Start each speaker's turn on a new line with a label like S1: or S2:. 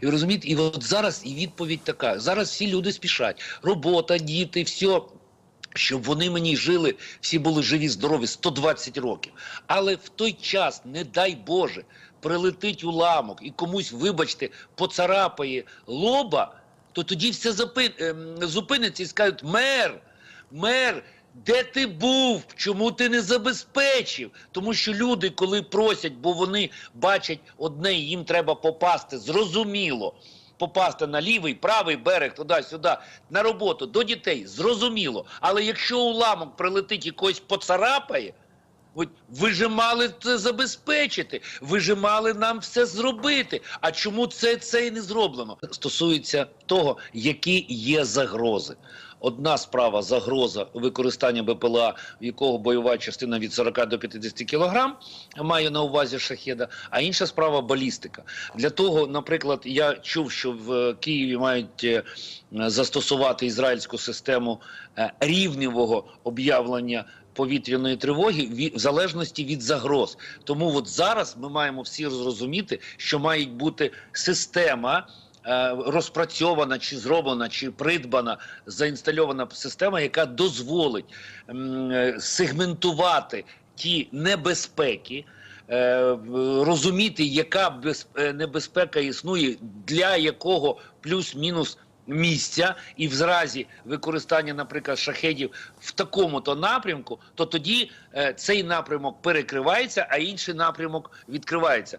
S1: І ви розумієте, і от зараз і відповідь така: зараз всі люди спішать. Робота, діти, все. Щоб вони мені жили, всі були живі, здорові 120 років. Але в той час, не дай Боже, прилетить уламок і комусь, вибачте, поцарапає лоба, то тоді все ем, зупиниться і скажуть: мер, мер, де ти був? Чому ти не забезпечив? Тому що люди, коли просять, бо вони бачать одне, їм треба попасти, зрозуміло. Попасти на лівий, правий берег, туди-сюди, на роботу, до дітей, зрозуміло. Але якщо уламок прилетить і когось поцарапає, ви же мали це забезпечити, ви же мали нам все зробити. А чому це, це і не зроблено? Стосується того, які є загрози. Одна справа загроза використання БПЛА, в якого бойова частина від 40 до 50 кілограм, маю на увазі шахеда, а інша справа балістика. Для того, наприклад, я чув, що в Києві мають е, застосувати ізраїльську систему е, рівневого об'явлення повітряної тривоги в залежності від загроз. Тому от зараз ми маємо всі зрозуміти, що має бути система. Е, Розпрацьована чи зроблена, чи придбана заінстальована система, яка дозволить е, сегментувати ті небезпеки, е, розуміти, яка небезпека існує, для якого плюс-мінус місця, і в разі використання, наприклад, шахедів в такому-то напрямку, то тоді цей напрямок перекривається, а інший напрямок відкривається.